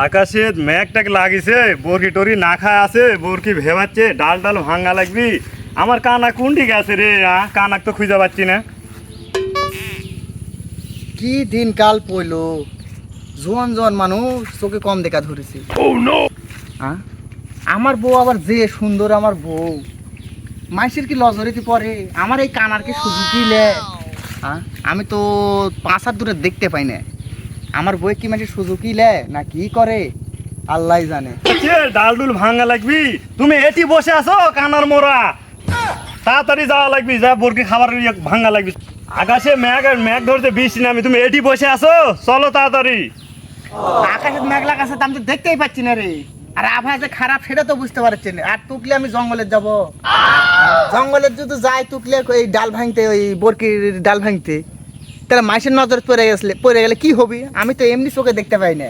আকাশে ম্যাগটাকে লাগিছে বরকি টরি না খায় আছে বরকি ভেবাচ্ছে ডাল ডাল ভাঙ্গা লাগবি। আমার কানা কোন দিকে আছে রে? কানাক তো খুঁজে পাচ্ছি না। কি দিন কাল পইল? জোয়ান জোয়ান মানুষ চোখে কম দেখা ধরেছে। হ্যাঁ? আমার বউ আবার যে সুন্দর আমার বউ। মাইসের কি লজরিতে পরে? আমার এই কানার কি সুযোগই লে। হ্যাঁ? আমি তো পাঁচ হাত দূরে দেখতে পাই না। আমার বই কি মাসের সুযোগই লে না কি করে? আল্লাহ জানে। কে ডাল ডুল ভাঙ্গা লাগবি? তুমি এটি বসে আছো কানার মোরা তাড়াতাড়ি যাওয়া লাগবি যা বরকি খাবার ইয়ে ভাঙ্গা লাগবি। আকাশে ম্যাগ আর ম্যাগ ধরতে বৃষ্টি নামি। তুমি এটি বসে আছো? চলো তাড়াতাড়ি। আকাশে মেঘলা লাগাছে আমি তো দেখতেই পাচ্ছি না রে। আর আবহাওয়া যে খারাপ সেটা তো বুঝতে পারছি না। আর টুকলে আমি জঙ্গলে যাব। জঙ্গলের যদি যাই টুকলে ওই ডাল ভাঙতে ওই বরকির ডাল ভাঙতে। তাহলে মাসের নজর পড়ে গেছলে পড়ে গেলে কি হবে? আমি তো এমনি চোখে দেখতে পাই না।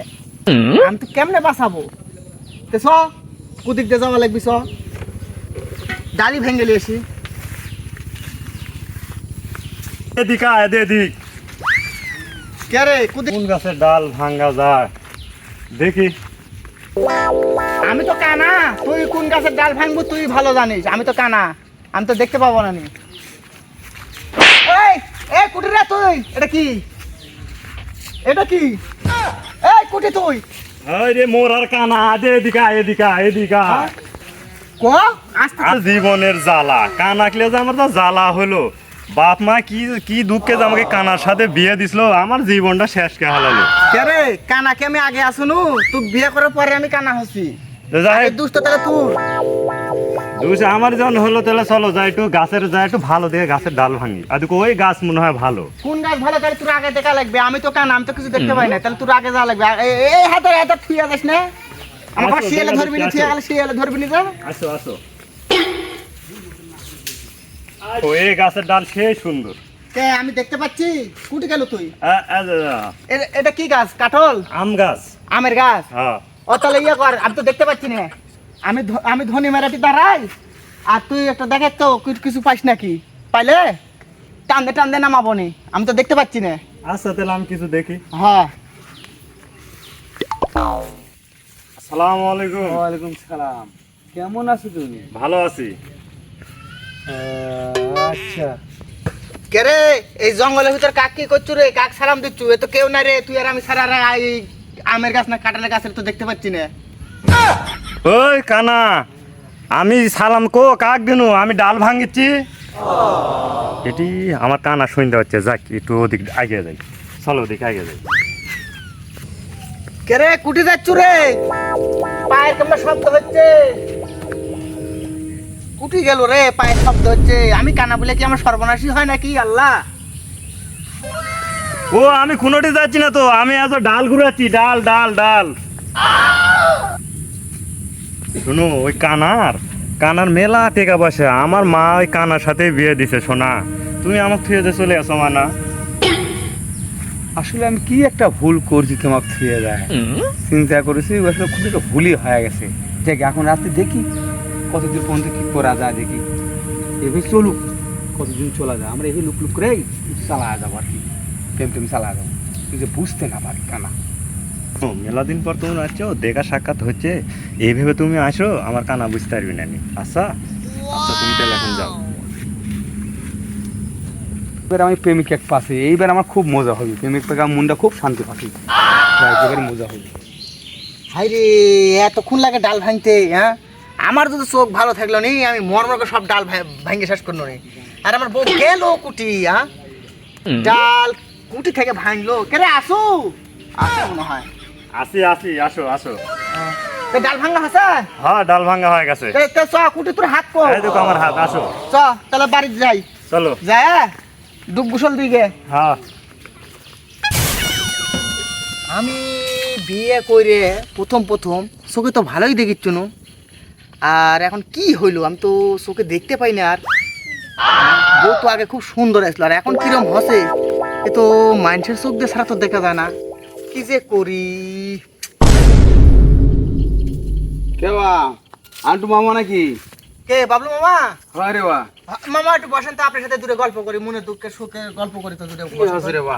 আমি তো কেমনে বাঁচাবো? তো চ কুদিক দিয়ে যাওয়া লাগবি চ। ডালি ভেঙে এসি এদিকে আয় এদিক। কে রে কুদিক কোন গাছের ডাল ভাঙ্গা যায়? দেখি। আমি তো কানা তুই কোন গাছের ডাল ভাঙবো তুই ভালো জানিস। আমি তো কানা আমি তো দেখতে পাবো না নি। কুটি রে তুই এটা কি? এটা কি? এই কুটি তুই। আরে মোর আর কানা এদিকে এদিকে এদিকে। আস্তে জীবনের জ্বালা। কানাকলে যে আমার তো জ্বালা হলো। বাপ মা কি কি দুঃখে যে আমাকে কানার সাথে বিয়ে দিছিল আমার জীবনটা শেষ কে হালালো। কে রে? কানাকে আমি আগে আসুনু তুই বিয়ে করার পরে আমি কানা হচ্ছি। দুষ্ট তাহলে তুই। আমার যখন হলো তাহলে চলো যাই একটু গাছের যাই একটু ভালো দেখে গাছের ডাল ভাঙি। আর ওই গাছ মনে হয় ভালো। কোন গাছ ভালো তাহলে তোর আগে দেখা লাগবে? আমি তো কানা? আমি তো কিছু দেখতে পাই না। তাহলে তোর আগে যাওয়া লাগবে। এ- এই হাতে হাতে থুয়ে যাস না? আমার আসো, শিয়ালে ধরবি না যাচ্ছে, থুয়ে গেলে শিয়ালে ধরবি না যা আসো আসো। ও এই গাছের ডাল সেই সুন্দর। কে আমি দেখতে পাচ্ছি? কুটি গেল তুই। আ- আ- আ- এ- এটা কি গাছ? কাঠল? আম গাছ। আমের গাছ? হ্যাঁ। ও তাহলে ইয়ে কর আমি তো দেখতে পাচ্ছি না। আমি ধ- আমি ধনী মেরাটি দাঁড়াই। আর তুই একটা দেখে তো কিছু পাইস নাকি? পাইলে? টান্দে টান্দে নামাবো নি আমি তো দেখতে পাচ্ছি না। আচ্ছা তাহলে আমি কিছু দেখি। হ্যাঁ। আসসালামু আলাইকুম। ওয়ালাইকুম সালাম। কেমন আছো তুমি? ভালো আছি। আচ্ছা। কে রে? এই জঙ্গলের ভিতর কাক কি করছু রে? কাক সালাম দিচ্ছু? এ তো কেউ না রে। তুই আর আমি সারা রা এই আমের গাছ না কাঁঠালের গাছের তো দেখতে পাচ্ছি না। ওই কানা আমি সালাম কো কাক দিনু? আমি ডাল ভাঙিচ্ছি। এটি আমার কানা শুনতে হচ্ছে। যাক একটু ওদিক আগে যাই। চলো ওদিকে আগে যাই। কে রে কুটি যাচ্ছু রে? পায়ের কেমন শব্দ হচ্ছে? কুটি গেল রে পায়ের শব্দ হচ্ছে। আমি কানা বলে কি আমার সর্বনাশী হয় নাকি? আল্লাহ। ও আমি খুনোটি যাচ্ছি না তো। আমি এত ডাল ঘুরাচ্ছি। ডাল ডাল ডাল। শুনো, ওই কানার। কানার মেলা টেকা বসে আমার মা ওই কানার সাথে বিয়ে দিছে, সোনা। তুমি আমার থুয়ে চলে আসো, মানা। আসলে আমি কি একটা ভুল করছি তোমাকে ছুঁয়ে যায়? চিন্তা করেছি, আসলে খুব একটা ভুলই হয়ে গেছে। দেখ এখন রাতে দেখি কতদিন পর্যন্ত কি করা যায়, দেখি। এভাবে চলুক, কতদিন চলা যায়। আমরা এই লুক লুক করে চালা যাব আর কি। প্রেম টেম চালা যাব। তুই যে বুঝতে না পারি, কানা। মেলা দিন পর তুমি আসছো দেখা সাক্ষাৎ হচ্ছে। এইভাবে তুমি আসো আমার কানা বুঝতে পারবি না নি। আচ্ছা? আচ্ছা তুমি তাহলে এখন যাও। এবার আমি প্রেমিক এক পাশে। এইবার আমার খুব মজা হবে। প্রেমিক পেকে আমার মনটা খুব শান্তি পাচ্ছি এবার মজা হবে। হাই রে এতক্ষণ লাগে ডাল ভাঙতে হ্যাঁ? আমার তো চোখ ভালো থাকল নি আমি মর্মরকে সব ডাল ভাঙে শেষ করল নি। আর আমার বউ গেল কুটি হ্যাঁ? ডাল কুটি থেকে ভাঙলো। কেরে আসো? আসো মনে হয়। আসি আসি আসো আসো। ডাল ভাঙা হসে হ্যাঁ ডাল ভাঙ্গা হয়ে গেছে। চ কুটি তোর হাত কো। এই দেখো আমার হাত আসো। চ তাহলে বাড়ি যাই। চলো। যায় ডুব গুসল দিকে হ্যাঁ আমি বিয়ে করে প্রথম প্রথম চোখে তো ভালোই দেখিচ্ছ নু আর এখন কি হইল আমি তো চোখে দেখতে পাই না আর বউ তো আগে খুব সুন্দর আসলো আর এখন কিরম হসে এ তো মানুষের চোখ দিয়ে ছাড়া তো দেখা যায় না। কি যে করি? কেবা আন্টু মামা নাকি? কে বাবলু মামা? হয় রে বা। মামা একটু বসেন তো আপনার সাথে দূরে গল্প করি মনে দুঃখে সুখে গল্প করি তো দূরে রে বা?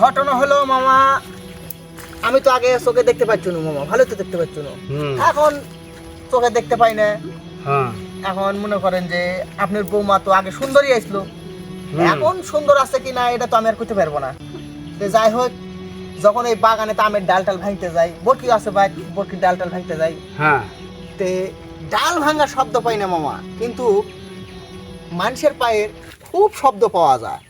ঘটনা হলো মামা আমি তো আগে চোখে দেখতে পাচ্ছি না মামা ভালো তো দেখতে পাচ্ছি না। এখন চোখে দেখতে পাই না। হ্যাঁ। এখন মনে করেন যে আপনার বৌমা তো আগে সুন্দরী আসলো। এখন সুন্দর আছে কিনা এটা তো আমি আর করতে পারব না। যাই হোক যখন এই বাগানে তো আমের ডাল টাল ভাঙতে যাই বরকি আছে ভাই বরকির ডাল টাল ভাঙতে যাই। হ্যাঁ। তে ডাল ভাঙার শব্দ পাই না মামা কিন্তু মানুষের পায়ের খুব শব্দ পাওয়া যায়।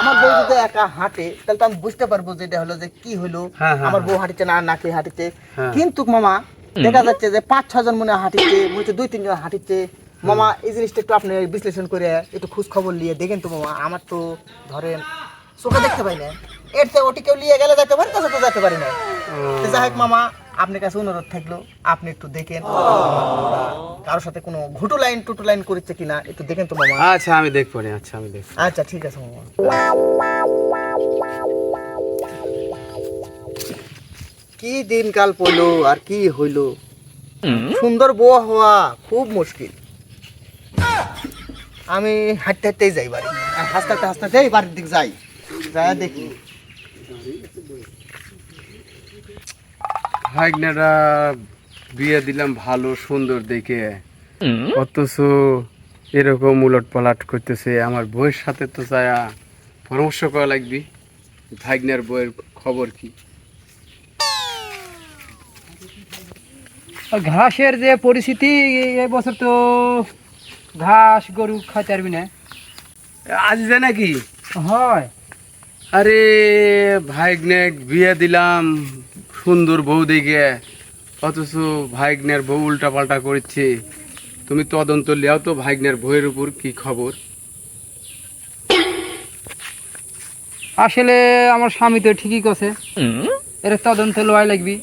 আমার বউ যদি একা হাঁটে তাহলে তো আমি বুঝতে পারব যে এটা হলো যে কি হলো হ্যাঁ, হ্যাঁ, আমার বউ হ্যাঁ। হাঁটিছে না হাঁটিছে। হ্যাঁ। কিন্তু মামা দেখা যাচ্ছে যে পাঁচ ছজন মনে হাঁটিছে মনে হচ্ছে দুই তিনজন হাঁটিছে। মামা এই জিনিসটা একটু আপনি বিশ্লেষণ করে একটু খোঁজ খবর নিয়ে দেখেন তো মামা আমার তো ধরেন চোখে দেখতে পাই না। এর থেকে ওটি কেউ নিয়ে গেলে যেতে পারি তাছাড়া তো যেতে পারি না তো যাই হোক মামা আপনার কাছে অনুরোধ থাকল আপনি একটু দেখেন কারোর সাথে কোনো ঘুটু লাইন টুটু লাইন করেছে কিনা একটু দেখেন তো মামা। আচ্ছা আমি দেখব রে আচ্ছা আমি দেখব। আচ্ছা ঠিক আছে মামা। কি দিনকাল পড়ল আর কি হইল? সুন্দর বউ হওয়া খুব মুশকিল। আমি হাঁটতে হাঁটতেই যাই বাড়ি। আর হাসতে হাসতে হাসতে হাসতেই বাড়ির দিক যাই যাই দেখি। বিয়ে দিলাম ভালো সুন্দর দেখে। অথচ এরকম উলট পালাট করতেছে। আমার বইয়ের সাথে তো যায়া পরামর্শ করা লাগবি। ভাগনার বইয়ের খবর কি? ঘাসের যে পরিস্থিতি এবছর তো ঘাস গরু খাইতে পারবি না। আজ যে নাকি? হয়। আরে ভাইগনে বিয়ে দিলাম। সুন্দর বউ দেখে অথচ ভাইগনের বউ উল্টা পাল্টা করছে। তুমি তদন্ত লিয়াও তো ভাইগনের বউয়ের উপর কি খবর? আসলে আমার স্বামী তো ঠিকই কছে। এর তদন্ত লয় লাগবি।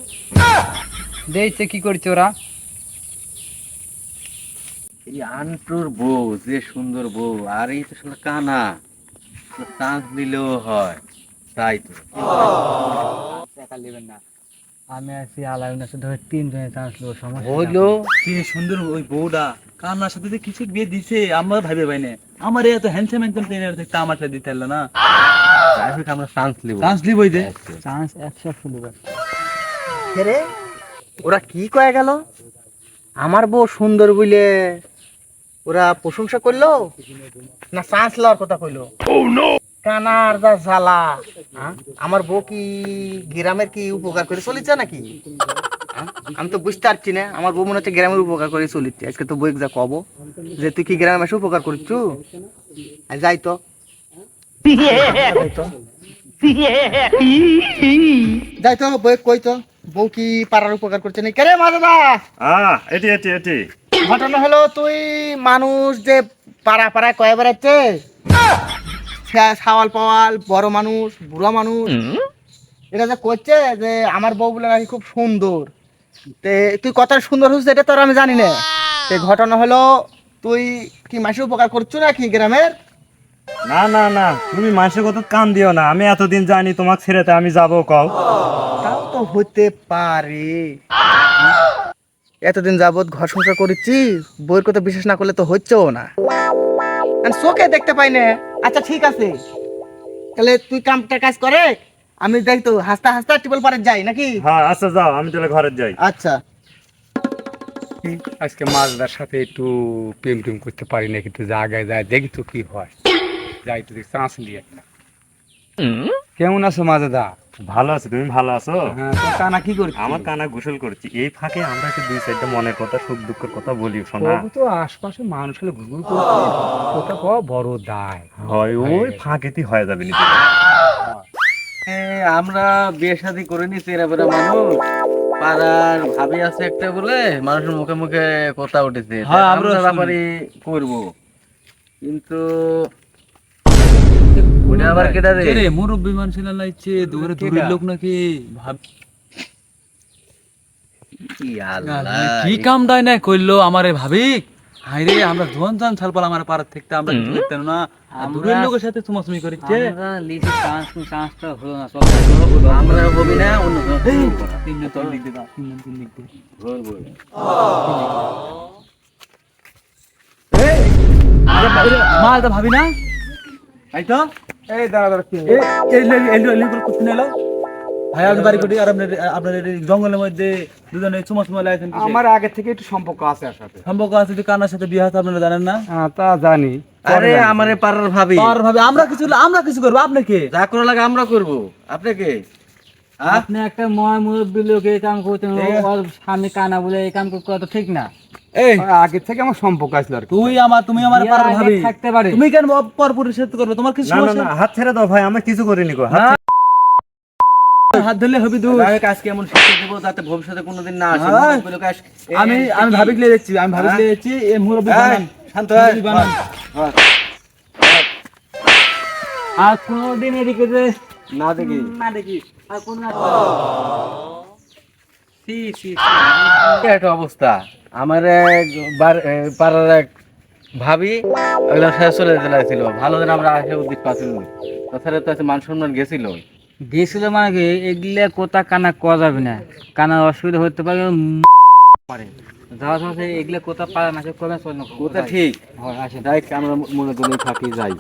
দেখছে কি করছে ওরা? এই আন্টুর বউ যে সুন্দর বউ আর এই তো শুধু কানা। চান্স দিলেও হয় তাই তো। টাকা নেবেন না। আমি আছি আলাইন আছে ধরে তিন জনের চান্স নেব সমস্যা হইল কি সুন্দর ওই বউটা। কান্নার সাথে যে কিছু বিয়ে দিছে আমরা ভাবে আমার এত হ্যান্ডসাম ট্রেনার থাকতে দিতে না। আমরা চান্স নিব? চান্স লিবই দে চান্স একশো ফুলবে রে? ওরা কি কয়ে গেল? আমার বউ সুন্দর বলে ওরা প্রশংসা করল? না চান্স লওয়ার কথা কইলো? কানার যা জ্বালা? আমার বউ কি গ্রামের কি উপকার করে চলিছে নাকি? আমি তো বুঝতে পারছি না। আমার বউ মনে হচ্ছে গ্রামের উপকার করে চলিচ্ছে আজকে তো বই যা কব যে তুই কি গ্রামে এসে উপকার করছু? যাই তো। যাই তো। বই কই তো? বউ কি পাড়ার উপকার করছে নাকি? রে মা দাদা? এটি এটি এটি। ঘটনা হলো তুই মানুষ যে পাড়া পাড়ায় কয়ে বেড়াচ্ছে সাওয়াল পাওয়াল বড় মানুষ বুড়া মানুষ। এটা যে করছে যে আমার বউ বলে নাকি খুব সুন্দর। তে তুই কতটা সুন্দর হচ্ছে এটা তোর আমি জানি না। তে ঘটনা হলো তুই কি মাসে উপকার করছ নাকি গ্রামের? না না না তুমি মানুষের কথা কান দিও না আমি এতদিন জানি তোমাকে ছেড়েতে আমি যাব কও। তাও তো হতে পারে। এতদিন যাবত ঘর সংসার করেছি বইয়ের কথা বিশ্বাস না করলে তো হচ্ছেও না। চোখে দেখতে পাই না। আচ্ছা ঠিক আছে। তাহলে তুই কামটা কাজ করে আমি যাই তো হাসতে হাসতে টিবল পারে যাই নাকি? হ্যাঁ আচ্ছা যাও আমি তাহলে ঘরে যাই। আচ্ছা। আজকে মাছদার সাথে একটু প্রেম টেম করতে পারি না কিন্তু জায়গায় যায় দেখি তো কি হয়। যাই তো দেখি চান্স নিয়ে একটা। কেমন আছো মাজাদা? ভালো আছো তুমি ভালো আছো? হ্যাঁ কানা কি করছি? আমার কানা গোসল করছি। এই ফাঁকে আমরা একটু দুই সাইডটা মনের কথা সুখ দুঃখের কথা বলি শোনা তো আশপাশে মানুষ হলে ঘুরঘুর করছে। ওটা পাওয়া বড় দায়। হয় ওই ফাঁকেতে হয়ে যাবে নিজে আমরা বিয়ে শাদী করে নিছি এরা বেরা মানুষ। পাড়ার ভাবি আছে একটা বলে মানুষের মুখে মুখে কথা উঠেছে। হ্যাঁ, আমরা ব্যাপারে করব। কিন্তু আবার কেটা রে? রে? মুরব্বী মানুষ লাইছে দূরে দূরের লোক নাকি? ভাব কি কাম দায় না কইলো আমারে ভাবি? হাই রে আমরা ধন ধান ছালপাল আমার পাড়ার থেকে আমরা দেখতাম না। দূরের লোকের সাথে চুমাচুমি করিচ্ছে। আমরা লিখি চান্স চান্সটা হলো না আমরা হবি না অন্য তিন তোর লিখ দিবা তিন তিন লিখ দে ধরবো। মালটা ভাবি না? তাই তো এই দাঁড়া দাঁড়া কি এই এই এই এই করতে নিলো ভাই আপনি বাড়ি করি আর আপনার আপনার জঙ্গলের মধ্যে দুজনে চুমা চুমা লাগাইছেন আমার আগে থেকে একটু সম্পর্ক আছে আর সাথে সম্পর্ক আছে যে কানার সাথে বিয়ে আপনারা জানেন না হ্যাঁ, তা জানি আরে আমারে পারার পাড়ার ভাবি পারার ভাবে আমরা কিছু আমরা কিছু করব আপনাকে যা করা লাগে আমরা করব আপনি কে হ্যাঁ? আপনি একটা ময় মুরব্বী লোক এই কাম করতেন ওর স্বামী কানা বলে এই কাম করা তো ঠিক না এই আগে থেকে আমার সম্পর্ক আসলো আর তুই আমার তুমি আমার আগে ভাবি থাকতে পারে। তুমি কেন পরপুরের সাথে করবে তোমার কিছু না না সমস্যা না হাত ছেড়ে দাও ভাই আমি কিছু করিনি গো হাত হাত ধরলে হবি তুই আমি কাজকে এমন শিক্ষা দেবো যাতে ভবিষ্যতে কোনোদিন না আসে হ্যাঁ। আমি আমি কি? ভাবি লিয়ে যাচ্ছি আমি ভাবি হ্যাঁ? লিয়ে যাচ্ছি এই মুরব্বি বানান শান্ত হয়ে। বানান। আর কোনোদিন এদিকে যে না দেখি। না দেখি। আর কোন সি সি কি একটা অবস্থা? আমার এক পাড়ার এক ভাবি ওগুলো চলে যেতে ভালো দিন আমরা আসে উদ্দিক পাচ্ছিল তাছাড়া তো আছে মান সম্মান গেছিল। গেছিল মানে কি? এগুলা কোথা কানা করা যাবে না। কানার অসুবিধা হতে পারে পারে। যাওয়া সময় এগুলা কোথা পারে না সে কমে চলে না ওটা ঠিক? হয় আসেন। যাই আমরা মনে করে থাকি যাই।